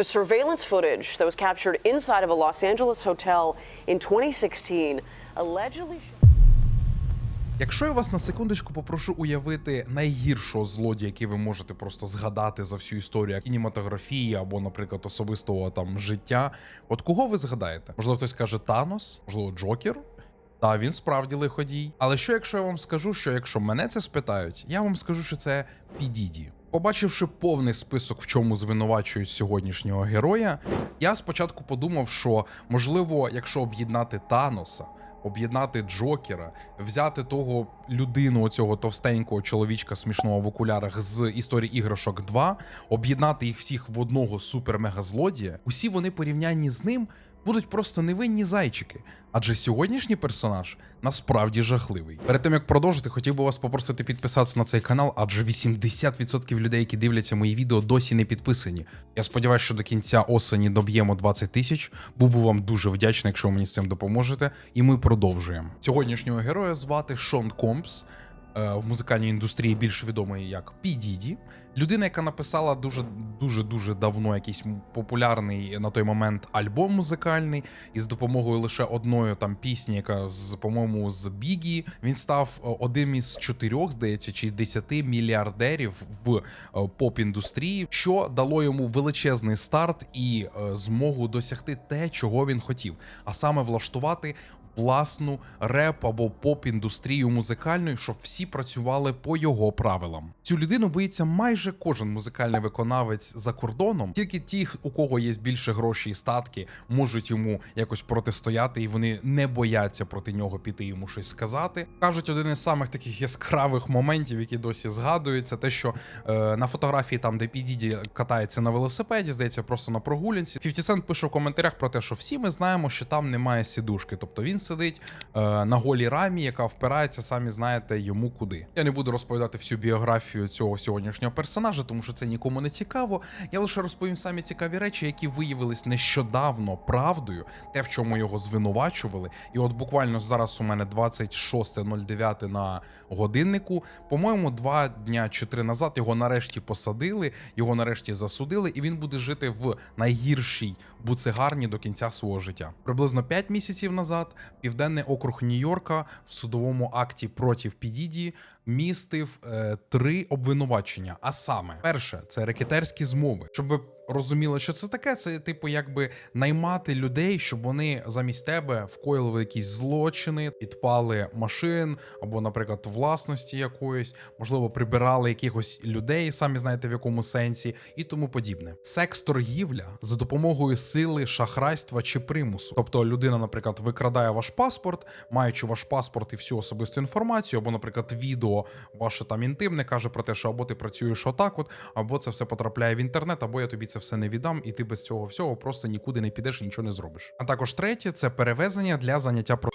The surveillance footage that was captured inside of a Los Angeles hotel in 2016 allegedly. Якщо я вас на секундочку попрошу уявити найгіршого злодія, який ви можете просто згадати за всю історію кінематографії або, наприклад, особистого там життя, от кого ви згадаєте? Можливо, хтось каже Танос, можливо, Джокер. Та він справді лиходій. Але що якщо я вам скажу, що якщо мене це спитають, я вам скажу, що це Підіді. Побачивши повний список, в чому звинувачують сьогоднішнього героя, я спочатку подумав, що можливо, якщо об'єднати Таноса, об'єднати Джокера, взяти того людину, оцього товстенького чоловічка смішного в окулярах з історії іграшок 2, об'єднати їх всіх в одного супер-мега-злодія, усі вони порівнянні з ним будуть просто невинні зайчики. Адже сьогоднішній персонаж насправді жахливий. Перед тим як продовжити, хотів би вас попросити підписатися на цей канал, адже 80% людей, які дивляться мої відео, досі не підписані. Я сподіваюся, що до кінця осені доб'ємо 20 тисяч. Був би вам дуже вдячний, якщо ви мені з цим допоможете. І ми продовжуємо. Сьогоднішнього героя звати Шон Компс. е, В музикальній індустрії більш відомий як Пі Діді. Людина, яка написала дуже дуже дуже давно якийсь популярний на той момент альбом музикальний, і з допомогою лише одної там пісні, яка з по-моєму з Бігі, він став е, одним із чотирьох, здається, чи десяти мільярдерів в е, поп-індустрії, що дало йому величезний старт і е, змогу досягти те, чого він хотів, а саме влаштувати власну реп або поп-індустрію музикальну, щоб всі працювали по його правилам. Цю людину боїться майже кожен музикальний виконавець за кордоном. Тільки ті, у кого є більше грошей і статки, можуть йому якось протистояти, і вони не бояться проти нього піти йому щось сказати. кажуть, один із самих таких яскравих моментів, які досі згадуються, те, що е, на фотографії, там де Підіді катається на велосипеді, здається, просто на прогулянці. 50 Cent пише в коментарях про те, що всі ми знаємо, що там немає сідушки, тобто він сидить е, на голій рамі, яка впирається, самі знаєте, йому куди. Я не буду розповідати всю біографію цього сьогоднішнього персонажа, тому що це нікому не цікаво. Я лише розповім самі цікаві речі, які виявились нещодавно правдою, те, в чому його звинувачували. І от буквально зараз у мене 26.09 на годиннику. По-моєму, два дня чи три назад його нарешті посадили, його нарешті засудили, і він буде жити в найгіршій буцегарні до кінця свого життя. Приблизно 5 місяців назад південний округ Нью-Йорка в судовому акті проти Підіді містив е, три обвинувачення. А саме, перше, це рекетерські змови, щоб розуміли, що це таке. Це типу, якби наймати людей, щоб вони замість тебе вкоїли якісь злочини, підпали машин або, наприклад, власності якоїсь, можливо, прибирали якихось людей, самі знаєте в якому сенсі, і тому подібне. Секс-торгівля за допомогою сили, шахрайства чи примусу. Тобто людина, наприклад, викрадає ваш паспорт, маючи ваш паспорт і всю особисту інформацію, або, наприклад, відео ваше там інтимне каже про те, що або ти працюєш отак, от, або це все потрапляє в інтернет, або я тобі це все не віддам, і ти без цього всього просто нікуди не підеш нічого не зробиш. А також третє це перевезення для заняття про.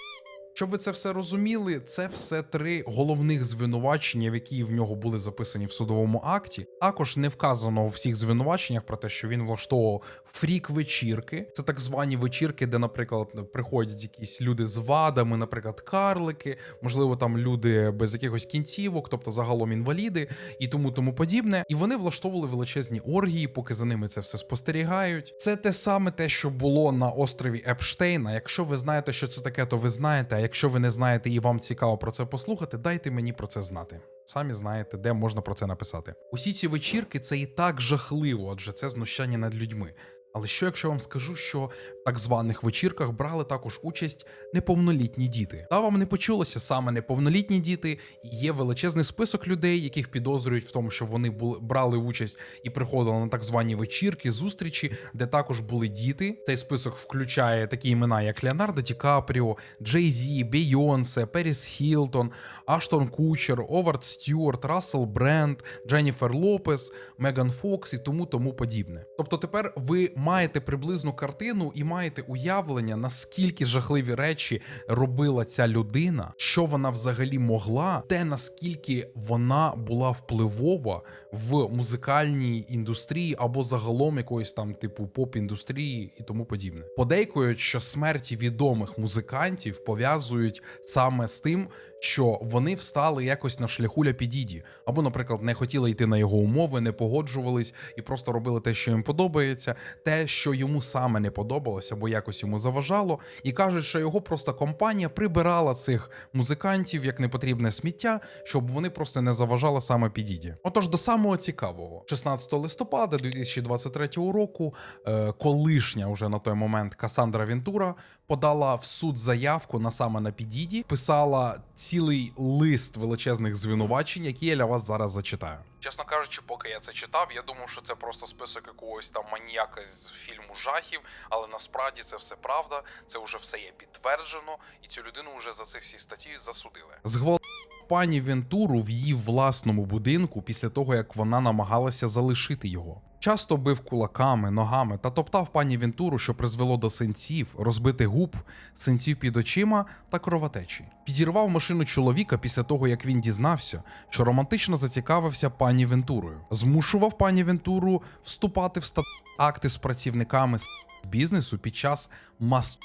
Щоб ви це все розуміли, це все три головних звинувачення, які в нього були записані в судовому акті. Також не вказано у всіх звинуваченнях про те, що він влаштовував фрік-вечірки. Це так звані вечірки, де, наприклад, приходять якісь люди з вадами, наприклад, карлики, можливо, там люди без якихось кінцівок, тобто загалом інваліди і тому тому подібне. І вони влаштовували величезні оргії, поки за ними це все спостерігають. Це те саме те, що було на острові Епштейна. Якщо ви знаєте, що це таке, то ви знаєте. Якщо ви не знаєте і вам цікаво про це послухати, дайте мені про це знати. Самі знаєте, де можна про це написати. Усі ці вечірки це і так жахливо, адже це знущання над людьми. Але що якщо я вам скажу, що в так званих вечірках брали також участь неповнолітні діти? Та вам не почулося саме неповнолітні діти, є величезний список людей, яких підозрюють в тому, що вони були брали участь і приходили на так звані вечірки, зустрічі, де також були діти. Цей список включає такі імена, як Леонардо Ді Капріо, Джей Зі, Бейонсе, Періс Хілтон, Аштон Кучер, Овард Стюарт, Рассел Бренд, Дженніфер Лопес, Меган Фокс і тому тому подібне. Тобто тепер ви маєте приблизну картину і маєте уявлення, наскільки жахливі речі робила ця людина, що вона взагалі могла, те наскільки вона була впливова в музикальній індустрії або загалом якоїсь там типу поп-індустрії і тому подібне. Подейкують, що смерті відомих музикантів пов'язують саме з тим, що вони встали якось на шляху Ля Підіді, або, наприклад, не хотіли йти на його умови, не погоджувались і просто робили те, що їм подобається, те, що йому саме не подобалося, або якось йому заважало, і кажуть, що його просто компанія прибирала цих музикантів як непотрібне сміття, щоб вони просто не заважали саме підіді. Отож, до самого цікавого, 16 листопада 2023 року, е, колишня уже на той момент Касандра Вентура подала в суд заявку на саме на підіді, писала цілий лист величезних звинувачень, які я для вас зараз зачитаю. Чесно кажучи, поки я це читав, я думав, що це просто список якогось там маніяка з фільму жахів, але насправді це все правда, це вже все є підтверджено, і цю людину вже за цих всі статті засудили. Згвал пані Вентуру в її власному будинку після того, як вона намагалася залишити його. Часто бив кулаками, ногами та топтав пані Вентуру, що призвело до синців, розбитих губ, синців під очима та кровотечі. Підірвав машину чоловіка після того, як він дізнався, що романтично зацікавився пані Вентурою. Змушував пані Вентуру вступати в стат акти з працівниками бізнесу під час мас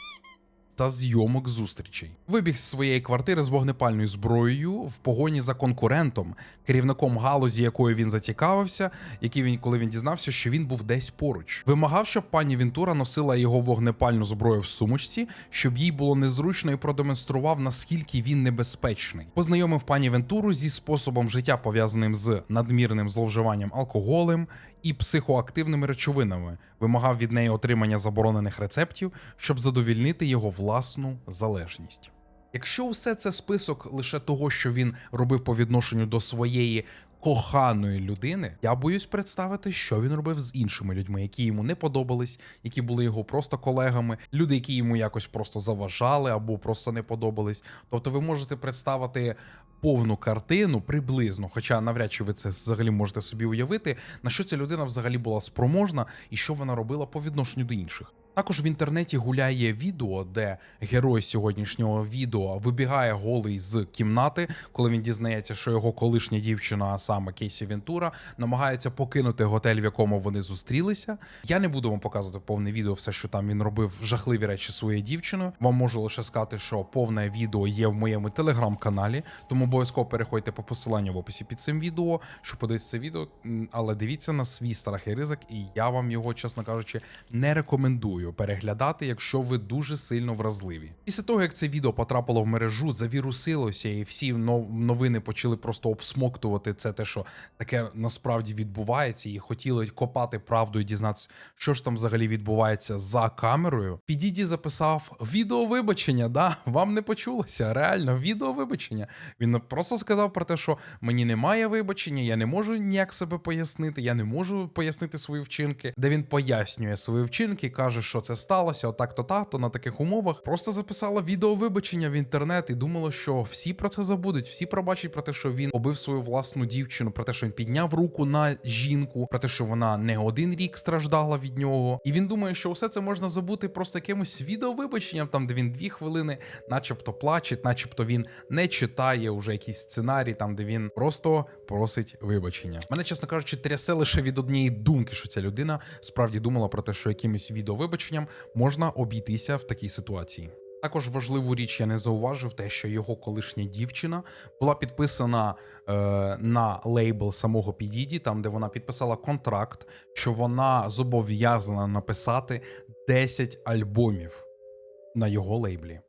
та зйомок зустрічей. Вибіг з своєї квартири з вогнепальною зброєю в погоні за конкурентом, керівником галузі, якою він зацікавився, який він, коли він дізнався, що він був десь поруч. Вимагав, щоб пані Вінтура носила його вогнепальну зброю в сумочці, щоб їй було незручно і продемонстрував, наскільки він небезпечний. Познайомив пані Вентуру зі способом життя, пов'язаним з надмірним зловживанням алкоголем і психоактивними речовинами, вимагав від неї отримання заборонених рецептів, щоб задовільнити його власну залежність. Якщо усе це список лише того, що він робив по відношенню до своєї коханої людини, я боюсь представити, що він робив з іншими людьми, які йому не подобались, які були його просто колегами, люди, які йому якось просто заважали або просто не подобались. Тобто, ви можете представити повну картину приблизно, хоча навряд чи ви це взагалі можете собі уявити, на що ця людина взагалі була спроможна і що вона робила по відношенню до інших. Також в інтернеті гуляє відео, де герой сьогоднішнього відео вибігає голий з кімнати, коли він дізнається, що його колишня дівчина, а саме Кейсі Вентура, намагається покинути готель, в якому вони зустрілися. Я не буду вам показувати повне відео, все, що там він робив жахливі речі своєю дівчиною. Вам можу лише сказати, що повне відео є в моєму телеграм-каналі, тому обов'язково переходьте по посиланню в описі під цим відео, щоб подивитися це відео. Але дивіться на свій страх і ризик, і я вам його, чесно кажучи, не рекомендую переглядати, якщо ви дуже сильно вразливі. Після того, як це відео потрапило в мережу, завірусилося, і всі нов- новини почали просто обсмоктувати це, те, що таке насправді відбувається, і хотіли копати правду і дізнатися, що ж там взагалі відбувається за камерою. Підіді записав відео вибачення. Да, вам не почулося. Реально, відео вибачення. Він просто сказав про те, що мені немає вибачення, я не можу ніяк себе пояснити, я не можу пояснити свої вчинки, де він пояснює свої вчинки, каже, що це сталося, отак-то так-то на таких умовах. Просто записала відео вибачення в інтернет і думала, що всі про це забудуть, всі пробачать про те, що він побив свою власну дівчину, про те, що він підняв руку на жінку, про те, що вона не один рік страждала від нього. І він думає, що усе це можна забути просто якимось відеовибаченням, там де він дві хвилини, начебто плачеть, начебто він не читає уже якийсь сценарій, там де він просто просить вибачення. Мене, чесно кажучи, трясе лише від однієї думки, що ця людина справді думала про те, що якимось відеовибаченням можна обійтися в такій ситуації. Також важливу річ я не зауважив те, що його колишня дівчина була підписана е, на лейбл самого Підіді, там де вона підписала контракт, що вона зобов'язана написати 10 альбомів на його лейблі.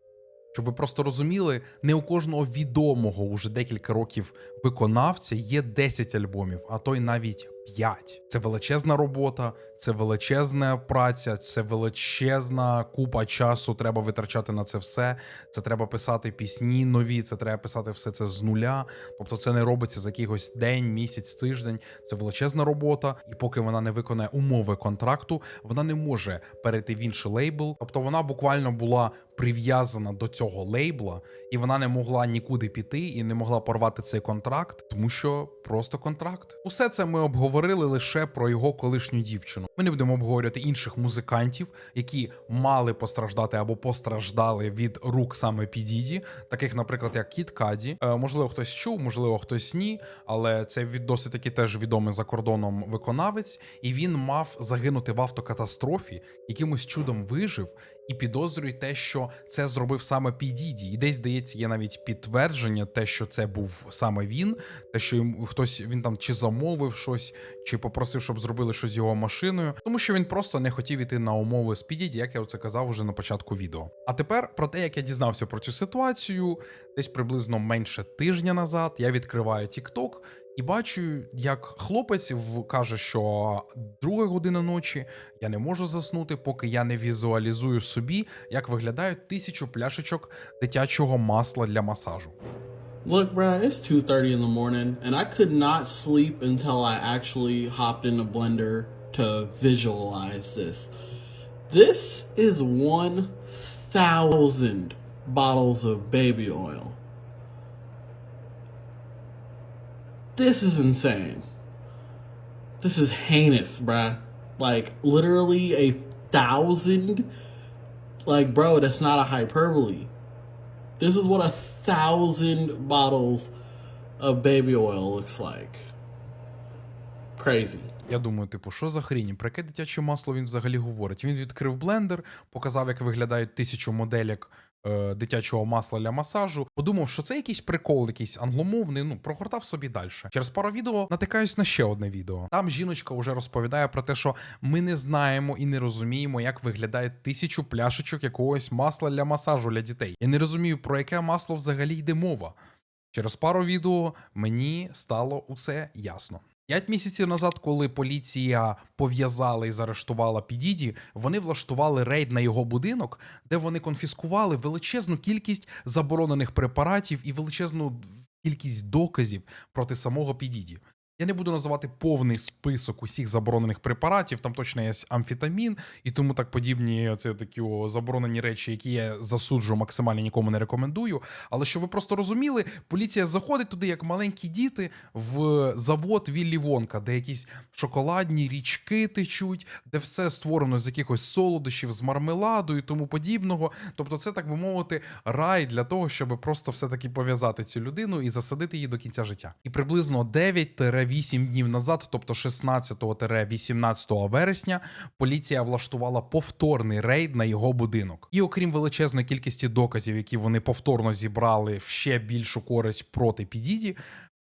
Щоб ви просто розуміли, не у кожного відомого уже декілька років виконавця є 10 альбомів, а то й навіть 5. Це величезна робота, це величезна праця, це величезна купа часу. Треба витрачати на це все. Це треба писати пісні нові, це треба писати все це з нуля. Тобто, це не робиться за якийсь день, місяць, тиждень. Це величезна робота, і поки вона не виконає умови контракту, вона не може перейти в інший лейбл. Тобто вона буквально була прив'язана до цього лейбла, і вона не могла нікуди піти і не могла порвати цей контракт, тому що просто контракт. Усе це ми обговорили лише про його колишню дівчину. Ми не будемо обговорювати інших музикантів, які мали постраждати або постраждали від рук саме Підіді, таких, наприклад, як Кіт Каді. Е, можливо, хтось чув, можливо, хтось ні, але це від досить таки теж відомий за кордоном виконавець, і він мав загинути в автокатастрофі, якимось чудом вижив і підозрюють те, що це зробив саме Підіді. І десь здається, є навіть підтвердження, те, що це був саме він, те, що йому хтось він там чи замовив щось, чи попросив, щоб зробили щось з його машиною, тому що він просто не хотів іти на умови з Підіді, як я це казав уже на початку відео. А тепер про те, як я дізнався про цю ситуацію, десь приблизно менше тижня назад я відкриваю TikTok і бачу, як хлопець каже, що друга година ночі я не можу заснути, поки я не візуалізую собі, як виглядають тисячу пляшечок дитячого масла для масажу. Look, bruh, it's 2:30 in the morning, and I could not sleep until I actually hopped in a blender to visualize this. This is 1,000 bottles of baby oil. This is insane. This is heinous, bruh. Like, literally a thousand? Like, bro, that's not a hyperbole. This is what a thousand bottles of baby oil looks like. Crazy. Я думаю, типу, що за хрінь? Про яке дитяче масло він взагалі говорить? Він відкрив блендер, показав, як виглядають тисячу моделек е, дитячого масла для масажу. Подумав, що це якийсь прикол, якийсь англомовний. Ну прогортав собі далі. Через пару відео натикаюсь на ще одне відео. Там жіночка вже розповідає про те, що ми не знаємо і не розуміємо, як виглядає тисячу пляшечок якогось масла для масажу для дітей. Я не розумію, про яке масло взагалі йде мова. Через пару відео мені стало усе ясно. П'ять місяців назад, коли поліція пов'язала і заарештувала Підіді, вони влаштували рейд на його будинок, де вони конфіскували величезну кількість заборонених препаратів і величезну кількість доказів проти самого Підіді. Я не буду називати повний список усіх заборонених препаратів, там точно є амфетамін і тому так подібні це такі о, заборонені речі, які я засуджую максимально нікому не рекомендую. Але щоб ви просто розуміли, поліція заходить туди, як маленькі діти, в завод Віллі Вонка, де якісь шоколадні річки течуть, де все створено з якихось солодощів, з мармеладу і тому подібного. Тобто, це так би мовити, рай для того, щоб просто все-таки пов'язати цю людину і засадити її до кінця життя. І приблизно 9-8 днів назад, тобто 16-18 вересня, поліція влаштувала повторний рейд на його будинок. І окрім величезної кількості доказів, які вони повторно зібрали в ще більшу користь проти Підіді,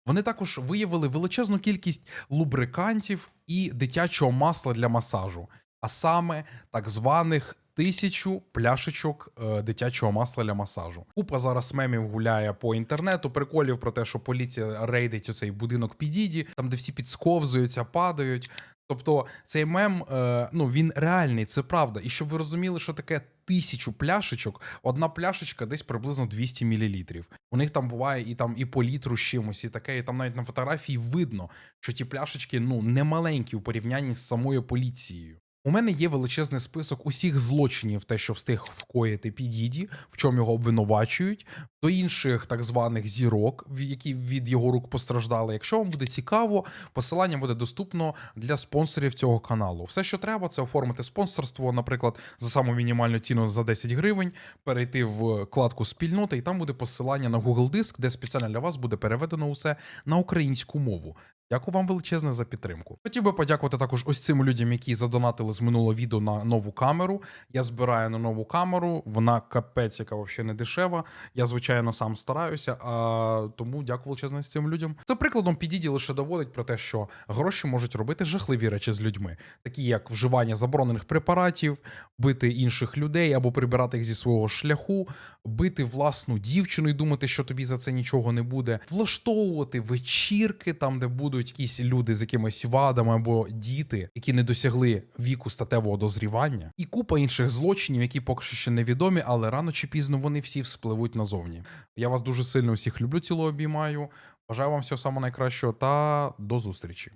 вони також виявили величезну кількість лубрикантів і дитячого масла для масажу, а саме так званих. Тисячу пляшечок е, дитячого масла для масажу. Купа зараз мемів гуляє по інтернету, приколів про те, що поліція рейдить оцей будинок Підіді, там де всі підсковзуються, падають. Тобто цей мем, е, ну він реальний, це правда. І щоб ви розуміли, що таке тисячу пляшечок, одна пляшечка десь приблизно 200 мл. У них там буває і там і по літру чимось, і таке, і там навіть на фотографії видно, що ті пляшечки ну не маленькі у порівнянні з самою поліцією. У мене є величезний список усіх злочинів, те, що встиг вкоїти Підіді, в чому його обвинувачують, до інших так званих зірок, які від його рук постраждали. Якщо вам буде цікаво, посилання буде доступно для спонсорів цього каналу. Все, що треба, це оформити спонсорство, наприклад, за саму мінімальну ціну за 10 гривень, перейти в вкладку спільнота, і там буде посилання на Google Диск, де спеціально для вас буде переведено усе на українську мову. Дякую вам величезне за підтримку. Хотів би подякувати також ось цим людям, які задонатили з минулого відео на нову камеру. Я збираю на нову камеру. Вона капець, яка взагалі не дешева. Я звичайно сам стараюся. А тому дякую величезне цим людям. Це прикладом підіді лише доводить про те, що гроші можуть робити жахливі речі з людьми, такі як вживання заборонених препаратів, бити інших людей або прибирати їх зі свого шляху, бити власну дівчину і думати, що тобі за це нічого не буде, влаштовувати вечірки там, де будуть якісь люди з якимись вадами або діти, які не досягли віку статевого дозрівання, і купа інших злочинів, які поки що ще невідомі, але рано чи пізно вони всі вспливуть назовні. Я вас дуже сильно усіх люблю, ціло обіймаю. Бажаю вам всього самого найкращого та до зустрічі.